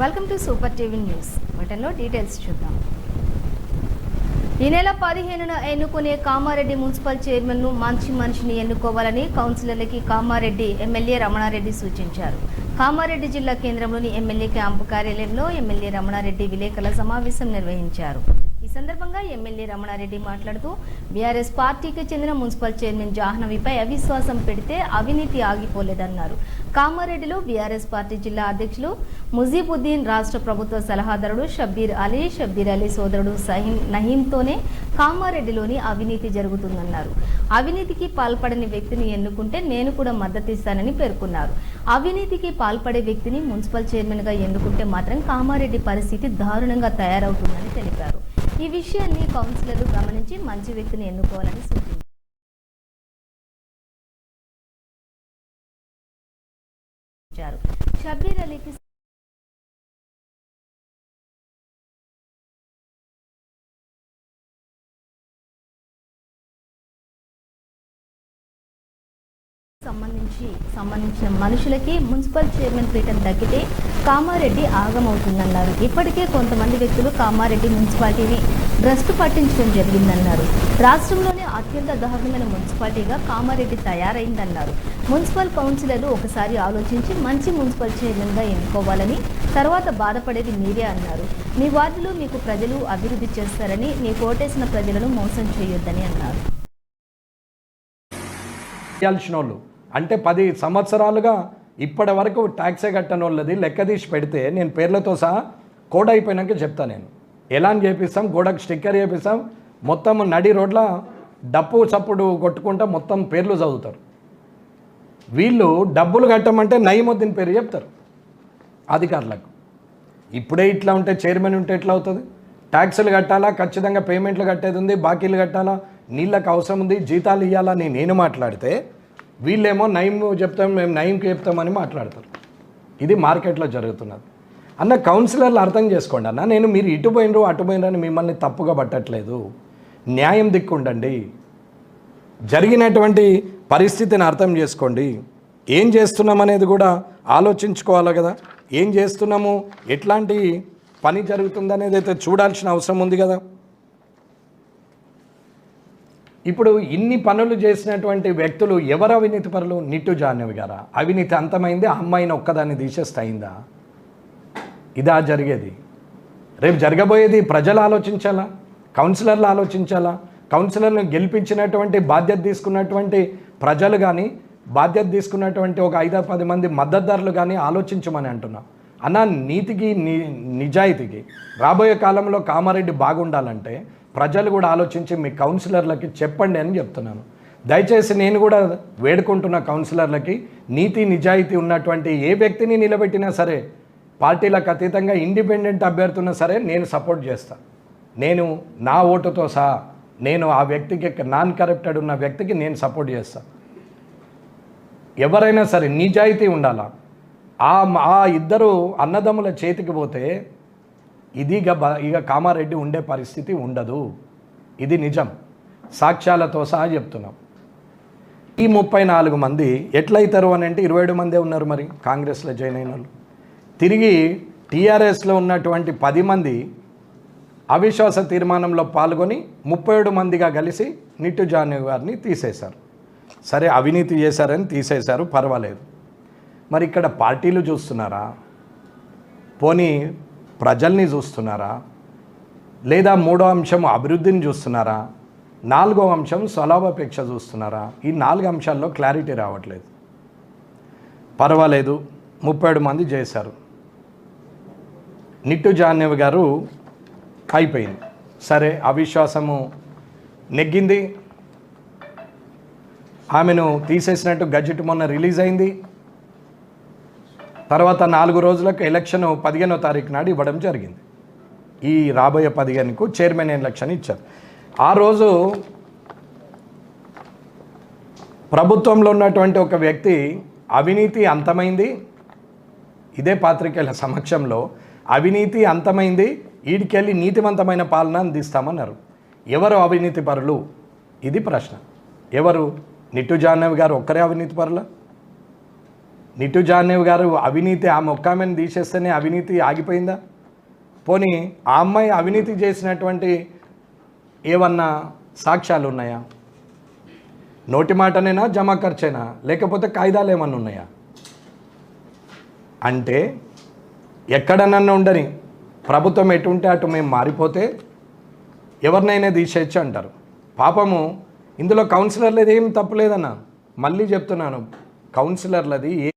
Welcome to super TV news బటన్లో details చూద్దాం. ఈ నెల పదిహేనున ఎన్నుకునే కామారెడ్డి మున్సిపల్ చైర్మన్ను మంచి మనిషిని ఎన్నుకోవాలని కౌన్సిలర్లకి కామారెడ్డి ఎమ్మెల్యే రమణారెడ్డి సూచించారు. కామారెడ్డి జిల్లా కేంద్రంలోని ఎమ్మెల్యే క్యాంపు కార్యాలయంలో ఎమ్మెల్యే రమణారెడ్డి విలేకరుల సమావేశం నిర్వహించారు. సందర్భంగా ఎమ్మెల్యే రమణారెడ్డి మాట్లాడుతూ బీఆర్ఎస్ పార్టీకి చెందిన మున్సిపల్ చైర్మన్ జాహ్నవిపై అవిశ్వాసం పెడితే అవినీతి ఆగిపోలేదన్నారు. కామారెడ్డిలో బీఆర్ఎస్ పార్టీ జిల్లా అధ్యక్షులు ముజీబుద్దీన్ రాష్ట్ర ప్రభుత్వ సలహాదారుడు షబ్బీర్ అలీ షబ్బీర్ అలీ సోదరుడు సహీం నహీంతోనే కామారెడ్డిలోని అవినీతి జరుగుతుందన్నారు. అవినీతికి పాల్పడని వ్యక్తిని ఎన్నుకుంటే నేను కూడా మద్దతు ఇస్తానని పేర్కొన్నారు. అవినీతికి పాల్పడే వ్యక్తిని మున్సిపల్ చైర్మన్గా ఎన్నుకుంటే మాత్రం కామారెడ్డి పరిస్థితి దారుణంగా తయారవుతుందని తెలిపారు. ఈ విషయాన్ని కౌన్సిలర్లు గమనించి మంచి వ్యక్తిని ఎన్నుకోవాలని సూచించారు. షబీర్ అలీకి సంబంధించి సంబంధించిన మనుషులకి మున్సిపల్ చైర్మన్ పీఠం తగ్గితే కామారెడ్డి ఆగమవుతుందన్నారు. ఇప్పటికే కొంతమంది వ్యక్తులు కామారెడ్డి మున్సిపాలిటీని భ్రష్టు పట్టించడం జరిగిందన్నారు. రాష్ట్రంలోనే అత్యంత దారుణమైన మున్సిపాలిటీగా కామారెడ్డి తయారైందన్నారు. మున్సిపల్ కౌన్సిలర్లు ఒకసారి ఆలోచించి మంచి మున్సిపల్ చైర్మన్గా ఎన్నుకోవాలని తర్వాత బాధపడేది మీరే అన్నారు. మీ వార్డులో మీకు ప్రజలు అభివృద్ధి చేస్తారని మీ ఓటేసిన ప్రజలను మోసం చేయొద్దని అన్నారు. చేయాల్సిన వాళ్ళు అంటే పది సంవత్సరాలుగా ఇప్పటి వరకు ట్యాక్సే కట్టని వాళ్ళది లెక్క తీసి పెడితే నేను పేర్లతో సహా కోడ్ అయిపోయినాక చెప్తా నేను. ఎలా అని చేపిస్తాం గోడకు స్టిక్కర్ చేపిస్తాం మొత్తం నడి రోడ్ల డప్పు చప్పుడు కొట్టుకుంటా మొత్తం పేర్లు చదువుతారు. వీళ్ళు డబ్బులు కట్టమంటే నయముద్దీన్ పేరు చెప్తారు అధికారులకు. ఇప్పుడే ఇట్లా ఉంటే చైర్మన్ ఉంటే ఎట్లా అవుతుంది? ట్యాక్సులు కట్టాలా? ఖచ్చితంగా పేమెంట్లు కట్టేది ఉంది బాకీలు కట్టాలా? నీళ్ళకి అవసరం ఉంది జీతాలు ఇవ్వాలని నేను మాట్లాడితే వీళ్ళేమో నయం చెప్తాం మేము నయంకి చెప్తామని మాట్లాడతారు. ఇది మార్కెట్లో జరుగుతున్నది. అన్న కౌన్సిలర్లు అర్థం చేసుకోండి అన్న. నేను మీరు ఇటు పోయినరు అటు పోయినరు అని మిమ్మల్ని తప్పుగా పట్టట్లేదు. న్యాయం దిక్కుండండి. జరిగినటువంటి పరిస్థితిని అర్థం చేసుకోండి. ఏం చేస్తున్నాం అనేది కూడా ఆలోచించుకోవాలి కదా. ఏం చేస్తున్నాము ఎట్లాంటి పని జరుగుతుందనేది అయితే చూడాల్సిన అవసరం ఉంది కదా. ఇప్పుడు ఇన్ని పనులు చేసినటువంటి వ్యక్తులు ఎవరు అవినీతి పనులు నిట్టు జాహ్నవి గారా? అవినీతి అంతమైంది ఆ అమ్మాయిని ఒక్కదాన్ని తీసేస్తే అయిందా? ఇదా జరిగేది. రేపు జరగబోయేది ప్రజలు ఆలోచించాలా? కౌన్సిలర్లు ఆలోచించాలా? కౌన్సిలర్ను గెలిపించినటువంటి బాధ్యత తీసుకున్నటువంటి ప్రజలు కానీ బాధ్యత తీసుకున్నటువంటి ఒక ఐదు పది మంది మద్దతుదారులు కానీ ఆలోచించమని అంటున్నా. అన్న నీతికి ని నిజాయితీకి రాబోయే కాలంలో కామారెడ్డి బాగుండాలంటే ప్రజలు కూడా ఆలోచించి మీ కౌన్సిలర్లకి చెప్పండి అని చెప్తున్నాను. దయచేసి నేను కూడా వేడుకుంటున్న కౌన్సిలర్లకి నీతి నిజాయితీ ఉన్నటువంటి ఏ వ్యక్తిని నిలబెట్టినా సరే పార్టీలకు అతీతంగా ఇండిపెండెంట్ అభ్యర్థున్నా సరే నేను సపోర్ట్ చేస్తాను నేను నా ఓటుతో సహా నేను ఆ వ్యక్తికి నాన్ కరప్టెడ్ ఉన్న వ్యక్తికి నేను సపోర్ట్ చేస్తాను ఎవరైనా సరే నిజాయితీ ఉండాలా? ఆ ఆ ఇద్దరు అన్నదమ్ముల చేతికి పోతే ఇది ఇక ఇక కామారెడ్డి ఉండే పరిస్థితి ఉండదు. ఇది నిజం. సాక్ష్యాలతో సహా చెప్తున్నాం. ఈ ముప్పై నాలుగు మంది ఎట్లయితారు అని అంటే ఇరవై ఏడు మందే ఉన్నారు మరి కాంగ్రెస్లో జాయిన్ అయిన వాళ్ళు తిరిగి టీఆర్ఎస్లో ఉన్నటువంటి పది మంది అవిశ్వాస తీర్మానంలో పాల్గొని ముప్పై ఏడు మందిగా కలిసి నిట్టు జాను గారిని తీసేశారు. సరే అవినీతి చేశారని తీసేశారు పర్వాలేదు. మరి ఇక్కడ పార్టీలు చూస్తున్నారా? పోనీ ప్రజల్ని చూస్తున్నారా? లేదా మూడో అంశం అభివృద్ధిని చూస్తున్నారా? నాలుగో అంశం స్వలాభాపేక్ష చూస్తున్నారా? ఈ నాలుగు అంశాల్లో క్లారిటీ రావట్లేదు. పర్వాలేదు ముప్పై ఏడు మంది చేశారు. నిట్టు జాహ్నవి గారు అయిపోయింది. సరే అవిశ్వాసము నెగ్గింది. ఆమెను తీసేసినట్టు గజెట్ మొన్న రిలీజ్ అయింది. తర్వాత నాలుగు రోజులకు ఎలక్షన్ పదిహేనో తారీఖు నాడు ఇవ్వడం జరిగింది. ఈ రాబోయే పదిహేనుకు చైర్మన్ ఎలక్షన్ ఇచ్చారు. ఆ రోజు ప్రభుత్వంలో ఉన్నటువంటి ఒక వ్యక్తి అవినీతి అంతమైంది. ఇదే పాత్రికేయుల సమక్షంలో అవినీతి అంతమైంది వీడికెళ్ళి నీతివంతమైన పాలన అందిస్తామన్నారు. ఎవరు అవినీతి పరులు? ఇది ప్రశ్న. ఎవరు? నిట్టు జాహ్నవి గారు ఒక్కరే అవినీతి పరుల? నిట్టు జాహ్నవి గారు అవినీతి ఆ మొక్కామెను తీసేస్తేనే అవినీతి ఆగిపోయిందా? పోనీ ఆ అమ్మాయి అవినీతి చేసినటువంటి ఏమన్నా సాక్ష్యాలు ఉన్నాయా? నోటి మాటనేనా జమా ఖర్చేనా? లేకపోతే కాయిదాలు ఏమన్నా ఉన్నాయా? అంటే ఎక్కడనన్నా ఉండని ప్రభుత్వం ఎటుంటే అటు మేము మారిపోతే ఎవరినైనా తీసేయచ్చు అంటారు. పాపము ఇందులో కౌన్సిలర్లది ఏం తప్పులేదన్న మళ్ళీ చెప్తున్నాను కౌన్సిలర్లది